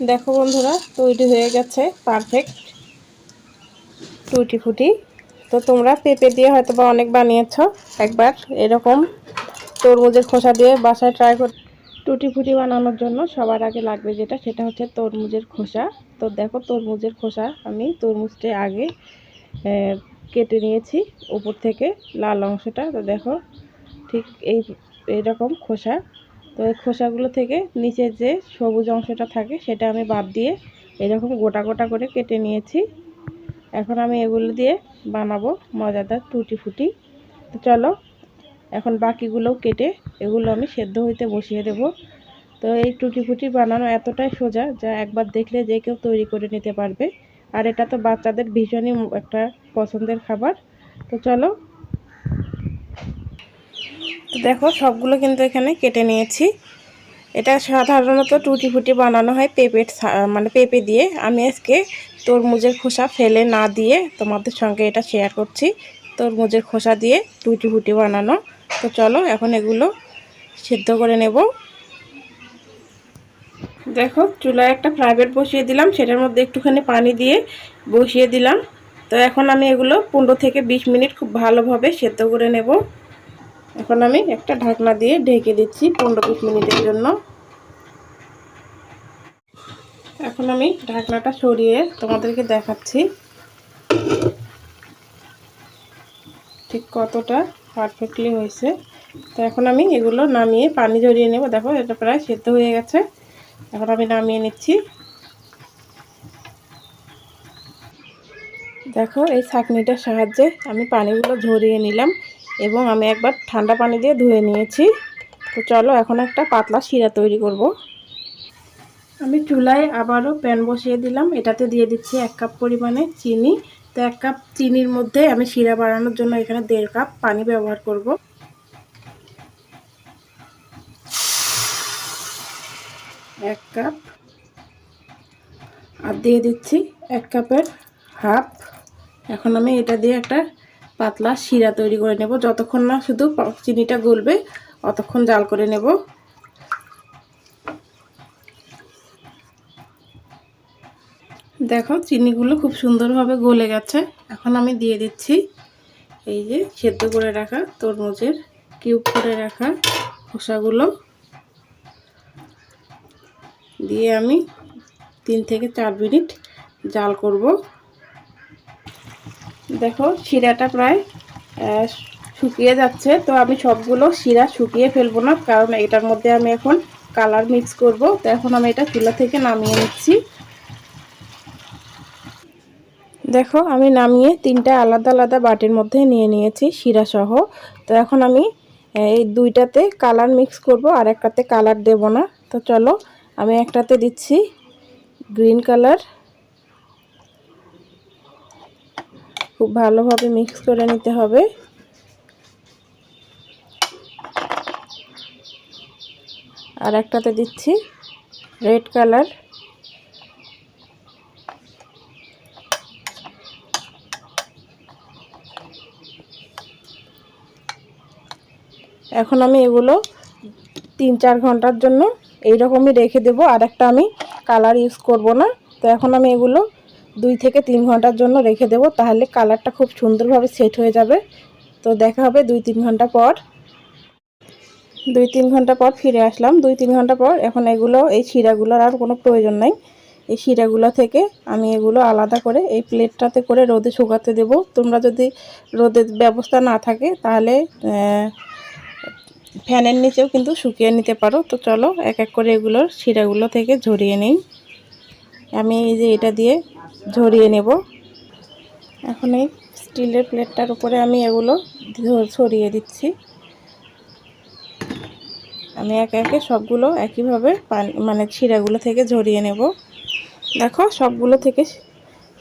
দেখো বন্ধুরা, তৈরি হয়ে গেছে পারফেক্ট টুটি ফুটি। তো তোমরা পেঁপে দিয়ে হয়তো বা অনেক বানিয়েছ, একবার এরকম তরমুজের খোসা দিয়ে বাসায় ট্রাই কর টুটি ফুটি বানানোর জন্য সবার আগে লাগবে যেটা, সেটা হচ্ছে তরমুজের খোসা। তো দেখো তরমুজের খোসা, আমি তরমুজটি আগে কেটে নিয়েছি উপর থেকে লাল অংশটা। তো দেখো ঠিক এই এইরকম খোসা তো এই খোসাগুলো থেকে নিচের যে সবুজ অংশটা থাকে সেটা আমি বাদ দিয়ে এরকম গোটা গোটা করে কেটে নিয়েছি। এখন আমি এগুলো দিয়ে বানাবো মজাদার টুটি ফুটি। তো চলো, এখন বাকিগুলোও কেটে এগুলো আমি সেদ্ধ হইতে বসিয়ে দেব। তো এই টুটি ফুটি বানানো এতটাই সোজা যা একবার দেখলে যে কেউ তৈরি করে নিতে পারবে। আর এটা তো বাচ্চাদের ভীষণই একটা পছন্দের খাবার। তো চলো তো দেখো সবগুলো কিন্তু এখানে কেটে নিয়েছি। এটা সাধারণত টুটি ফুটি বানানো হয় পেঁপের মানে পেঁপে দিয়ে। আমি আজকে তরমুজের খোসা ফেলে না দিয়ে তোমাদের সঙ্গে এটা শেয়ার করছি। তরমুজের খোসা দিয়ে টুটি ফুটি বানানো। তো চলো এখন এগুলো সিদ্ধ করে নেব। দেখো চুলায় একটা প্রাইভেট বসিয়ে দিলাম। সেটার মধ্যে একটুখানি পানি দিয়ে বসিয়ে দিলাম। তো এখন আমি এগুলো পনেরো থেকে ২০ মিনিট খুব ভালোভাবে সেদ্ধ করে নেব। এখন আমি একটা ঢাকনা দিয়ে ঢেকে দিচ্ছি পনেরো বিশ মিনিটের জন্য। এখন আমি ঢাকনাটা সরিয়ে তোমাদেরকে দেখাচ্ছি ঠিক কতটা পারফেক্টলি হয়েছে। তো এখন আমি এগুলো নামিয়ে পানি ঝরিয়ে নেব। দেখো, এটা প্রায় সেদ্ধ হয়ে গেছে। এখন আমি নামিয়ে নিচ্ছি। দেখো, এই ছাঁকনিটার সাহায্যে আমি পানিগুলো ঝরিয়ে নিলাম। এবং আমি একবার ঠান্ডা পানি দিয়ে ধুয়ে নিয়েছি। তো চলো এখন একটা পাতলা শিরা তৈরি করব। আমি চুলায় আবারও প্যান বসিয়ে দিলাম। এটাতে দিয়ে দিচ্ছি এক কাপ পরিমাণে চিনি। তো এক কাপ চিনির মধ্যে আমি শিরা বাড়ানোর জন্য এখানে দেড় কাপ পানি ব্যবহার করব। এক কাপ। আর দিয়ে দিচ্ছি এক কাপের হাফ। এখন আমি এটা দিয়ে একটা পাতলা শিরা তৈরি করে নেব। যতক্ষণ না শুধু চিনিটা গলবে, অতক্ষণ জাল করে নেব। দেখো, চিনিগুলো খুব সুন্দরভাবে গলে গেছে। এখন আমি দিয়ে দিচ্ছি এই যে সেদ্ধ করে রাখা তরমুজের কিউব করে রাখা খোসাগুলো। দিয়ে আমি তিন থেকে চার মিনিট জাল করব। দেখো, শিরাটা প্রায় শুকিয়ে যাচ্ছে। তো আমি সবগুলো শিরা শুকিয়ে ফেলব না, কারণ এটার মধ্যে আমি এখন কালার মিক্স করব। তো এখন আমি এটা চুলা থেকে নামিয়ে নিচ্ছি। দেখো, আমি নামিয়ে তিনটা আলাদা আলাদা বাটির মধ্যে নিয়ে নিয়েছি শিরা সহ তো এখন আমি এই দুইটাতে কালার মিক্স করব, আর একটাতে কালার দেব না। তো চলো, আমি একটাতে দিচ্ছি গ্রিন কালার। খুব ভালোভাবে মিক্স করে নিতে হবে। আর একটাতে দিচ্ছি রেড কালার। এখন আমি এগুলো তিন চার ঘণ্টার জন্য এইরকমই রেখে দেবো। আর একটা আমি কালার ইউজ করব না। তো এখন আমি এগুলো দুই থেকে তিন ঘণ্টার জন্য রেখে দেবো, তাহলে কালারটা খুব সুন্দরভাবে সেট হয়ে যাবে। তো দেখা হবে দুই তিন ঘণ্টা পর। দুই তিন ঘণ্টা পর ফিরে আসলাম। দুই তিন ঘণ্টা পর এখন এগুলো, এই শিরাগুলোর আর কোনো প্রয়োজন নাই। এই শিরাগুলো থেকে আমি এগুলো আলাদা করে এই প্লেটটাতে করে রোদে শুকাতে দেব। তোমরা যদি রোদের ব্যবস্থা না থাকে, তাহলে ফ্যানের নিচেও কিন্তু শুকিয়ে নিতে পারো। তো চলো এক এক করে এগুলোর শিরাগুলো থেকে ঝরিয়ে নিই। আমি এই যে এটা দিয়ে ঝরিয়ে নেব। এখন এই স্টিলের প্লেটটার উপরে আমি এগুলো ছড়িয়ে দিচ্ছি। আমি একে একে সবগুলো একইভাবে মানে শিরাগুলো থেকে ঝরিয়ে নেব। দেখো, সবগুলো থেকে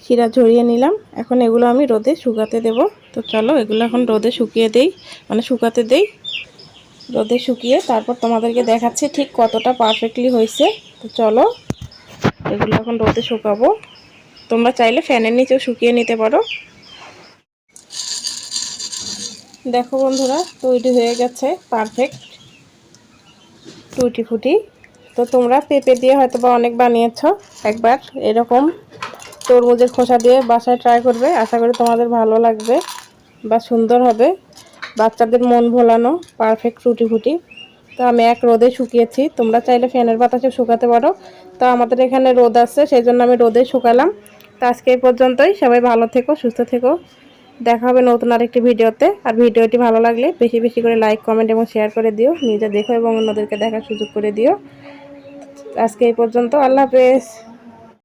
শিরা ঝরিয়ে নিলাম। এখন এগুলো আমি রোদে শুকাতে দেব। তো চলো, এগুলো এখন রোদে শুকিয়ে দেই। মানে শুকাতে দেই। রোদে শুকিয়ে তারপর তোমাদেরকে দেখাচ্ছি ঠিক কতটা পারফেক্টলি হয়েছে। তো চলো, এগুলো এখন রোদে শুকাবো। তোমরা চাইলে ফ্যানের নিচেও শুকিয়ে নিতে পারো। দেখো বন্ধুরা, তৈরি হয়ে গেছে পারফেক্ট টুটি ফুটি তো তোমরা পেঁপে দিয়ে হয়তো বা অনেক বানিয়েছো, একবার এরকম তরমুজের খোসা দিয়ে বাসায় ট্রাই করবে। আশা করি তোমাদের ভালো লাগবে বা সুন্দর হবে। বাচ্চাদের মন ভোলানো পারফেক্ট রুটি ফুটি তো আমি এক রোদে শুকিয়েছি, তোমরা চাইলে ফ্যানের বাতাসে শুকাতে পারো। তো আমাদের এখানে রোদ আছে, সেই জন্য আমি রোদে শুকালাম। তো আজকে এই পর্যন্তই। সবাই ভালো থেকো, সুস্থ থেকো। দেখা হবে নতুন আরেকটি ভিডিওতে। আর ভিডিওটি ভালো লাগলে বেশি বেশি করে লাইক কমেন্ট এবং শেয়ার করে দিও। নিজে দেখো এবং অন্যদেরকে দেখার সুযোগ করে দিও। আজকে এই পর্যন্ত। আল্লাহ হাফেজ।